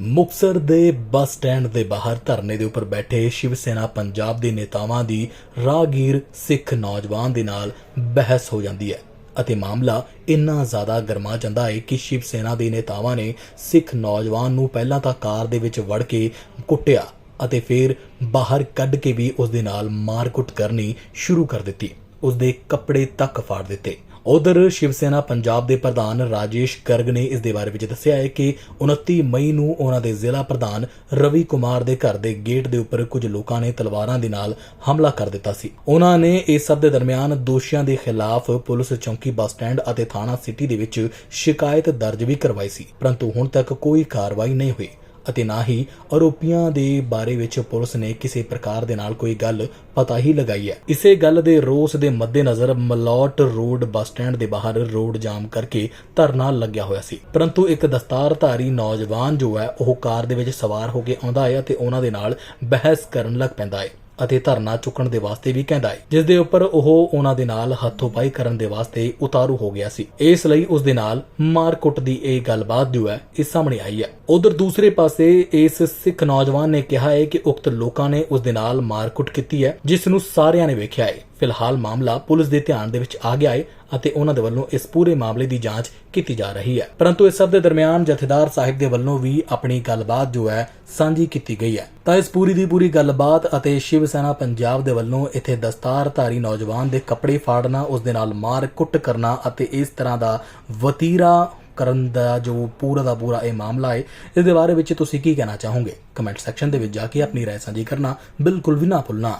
ਮੁਕਸਰ ਦੇ bus stand ਦੇ ਬਾਹਰ ਧਰਨੇ ਦੇ ਉੱਪਰ ਬੈਠੇ ਸ਼ਿਵ ਸੈਨਾ ਪੰਜਾਬ ਦੇ ਨੇਤਾਵਾਂ ਦੀ ਰਾਗੀਰ ਸਿੱਖ ਨੌਜਵਾਨ ਦੇ ਨਾਲ ਬਹਿਸ ਹੋ ਜਾਂਦੀ ਹੈ ਅਤੇ ਮਾਮਲਾ ਇੰਨਾ ਜ਼ਿਆਦਾ ਗਰਮਾ ਜਾਂਦਾ ਹੈ ਕਿ ਸ਼ਿਵ ਸੈਨਾ ਦੇ ਨੇਤਾਵਾਂ ਨੇ ਸਿੱਖ ਨੌਜਵਾਨ ਨੂੰ ਪਹਿਲਾਂ ਤਾਂ ਕਾਰ ਦੇ ਵਿੱਚ ਵੜ ਕੇ ਕੁੱਟਿਆ ਅਤੇ ਫਿਰ ਬਾਹਰ ਕੱਢ ਕੇ ਵੀ ਉਸ ਦੇ ਨਾਲ ਮਾਰਕੁੱਟ ਕਰਨੀ ਸ਼ੁਰੂ ਕਰ ਦਿੱਤੀ। ਉਸ ਦੇ ਕੱਪੜੇ ਤੱਕ ਫਾੜ ਦਿੱਤੇ। ਉਧਰ ਸ਼ਿਵ ਸੈਨਾ ਪੰਜਾਬ ਦੇ ਪ੍ਰਧਾਨ ਰਾਜੇਸ਼ ਗਰਗ ਨੇ ਇਸ ਦੇ ਬਾਰੇ ਵਿੱਚ ਦੱਸਿਆ ਹੈ ਕਿ 29 ਮਈ ਨੂੰ ਉਹਨਾਂ ਦੇ ਜ਼ਿਲ੍ਹਾ ਪ੍ਰਧਾਨ ਰਵੀ ਕੁਮਾਰ ਦੇ ਘਰ ਦੇ ਗੇਟ ਦੇ ਉੱਪਰ ਕੁਝ ਲੋਕਾਂ ਨੇ ਤਲਵਾਰਾਂ ਦੇ ਨਾਲ ਹਮਲਾ ਕਰ ਦਿੱਤਾ ਸੀ। ਉਹਨਾਂ ਨੇ ਇਸ ਸਭ ਦੇ ਦਰਮਿਆਨ ਦੋਸ਼ੀਆਂ ਦੇ ਖਿਲਾਫ ਪੁਲਿਸ ਚੌਂਕੀ ਬੱਸ ਸਟੈਂਡ ਅਤੇ ਥਾਣਾ ਸਿਟੀ ਦੇ ਵਿੱਚ ਸ਼ਿਕਾਇਤ ਦਰਜ ਵੀ ਕਰਵਾਈ ਸੀ, ਪਰੰਤੂ ਹੁਣ ਤੱਕ ਕੋਈ ਕਾਰਵਾਈ ਨਹੀਂ ਹੋਈ। ਅਤੇ ਨਾ ਹੀ ਆਰੋਪੀਆਂ ਦੇ ਬਾਰੇ ਵਿੱਚ ਪੁਲਿਸ ਨੇ ਕਿਸੇ ਪ੍ਰਕਾਰ ਦੇ ਨਾਲ ਕੋਈ ਗੱਲ ਪਤਾ ਹੀ ਲਗਾਈ ਹੈ। ਇਸੇ ਗੱਲ ਦੇ ਰੋਸ ਦੇ ਮੱਦੇਨਜ਼ਰ ਮਲੌਟ ਰੋਡ ਬੱਸ ਸਟੈਂਡ ਦੇ ਬਾਹਰ ਰੋਡ ਜਾਮ ਕਰਕੇ ਧਰਨਾ ਲੱਗਿਆ ਹੋਇਆ ਸੀ। ਪਰੰਤੂ ਇੱਕ ਦਸਤਾਰਧਾਰੀ ਨੌਜਵਾਨ ਜੋ ਹੈ, ਉਹ ਕਾਰ ਦੇ ਵਿੱਚ ਸਵਾਰ ਹੋ ਕੇ ਆਉਂਦਾ ਹੈ ਅਤੇ ਉਹਨਾਂ ਦੇ ਨਾਲ ਬਹਿਸ ਕਰਨ ਲੱਗ ਪੈਂਦਾ ਹੈ। ਅਤੇ ਧਰਨਾ ਚੁੱਕਣ ਦੇ ਵਾਸਤੇ ਵੀ ਕਹਿੰਦਾ ਹੈ ਜਿਸ ਦੇ ਉੱਪਰ ਉਹ ਉਹਨਾਂ ਦੇ ਨਾਲ ਹੱਥੋਂਪਾਈ ਕਰਨ ਦੇ ਵਾਸਤੇ ਉਤਾਰੂ ਹੋ ਗਿਆ ਸੀ। ਇਸ ਲਈ ਉਸ ਦੇ ਨਾਲ ਮਾਰਕੁੱਟ ਦੀ ਇਹ ਗੱਲਬਾਤ ਜੋ ਹੈ, ਇਹ ਸਾਹਮਣੇ ਆਈ ਹੈ। ਉਧਰ ਦੂਸਰੇ ਪਾਸੇ ਇਸ ਸਿੱਖ ਨੌਜਵਾਨ ਨੇ ਕਿਹਾ ਹੈ ਕਿ ਉਕਤ ਲੋਕਾਂ ਨੇ ਉਸ ਦੇ ਨਾਲ ਮਾਰਕੁੱਟ ਕੀਤੀ ਹੈ, ਜਿਸ ਨੂੰ ਸਾਰਿਆਂ ਨੇ ਵੇਖਿਆ ਹੈ ਫਿਲਹਾਲ ਮਾਮਲਾ ਪੁਲਿਸ ਦੇ ਧਿਆਨ ਦੇ ਵਿੱਚ ਆ ਗਿਆ ਹੈ ਅਤੇ ਉਹਨਾਂ ਦੇ ਵੱਲੋਂ ਇਸ ਪੂਰੇ ਮਾਮਲੇ ਦੀ ਜਾਂਚ ਕੀਤੀ ਜਾ ਰਹੀ ਹੈ ਪਰੰਤੂ ਇਸ ਸਭ ਦੇ ਦਰਮਿਆਨ ਜਥੇਦਾਰ ਸਾਹਿਬ ਦੇ ਵੱਲੋਂ ਵੀ ਆਪਣੀ ਗੱਲਬਾਤ ਜੋ ਹੈ ਸਾਂਝੀ ਕੀਤੀ ਗਈ ਹੈ ਤਾਂ ਇਸ ਪੂਰੀ ਦੀ ਪੂਰੀ ਗੱਲਬਾਤ ਅਤੇ ਸ਼ਿਵ ਸੈਨਾ ਪੰਜਾਬ ਦੇ ਵੱਲੋਂ ਇੱਥੇ ਦਸਤਾਰਧਾਰੀ ਨੌਜਵਾਨ ਦੇ ਕੱਪੜੇ ਫਾੜਨਾ ਉਸ ਦੇ ਨਾਲ ਮਾਰ ਕੁੱਟ ਕਰਨਾ ਅਤੇ ਇਸ ਤਰ੍ਹਾਂ ਦਾ ਵਤੀਰਾ ਕਰਨ ਦਾ ਜੋ ਪੂਰਾ ਦਾ ਪੂਰਾ ਇਹ ਮਾਮਲਾ ਹੈ ਇਸ ਦੇ ਬਾਰੇ ਵਿੱਚ ਤੁਸੀਂ ਕੀ ਕਹਿਣਾ ਚਾਹੋਗੇ ਕਮੈਂਟ ਸੈਕਸ਼ਨ ਦੇ ਵਿੱਚ ਜਾ ਕੇ ਆਪਣੀ رائے ਸਾਂਝੀ ਕਰਨਾ ਬਿਲਕੁਲ ਵੀ ਨਾ ਭੁੱਲਣਾ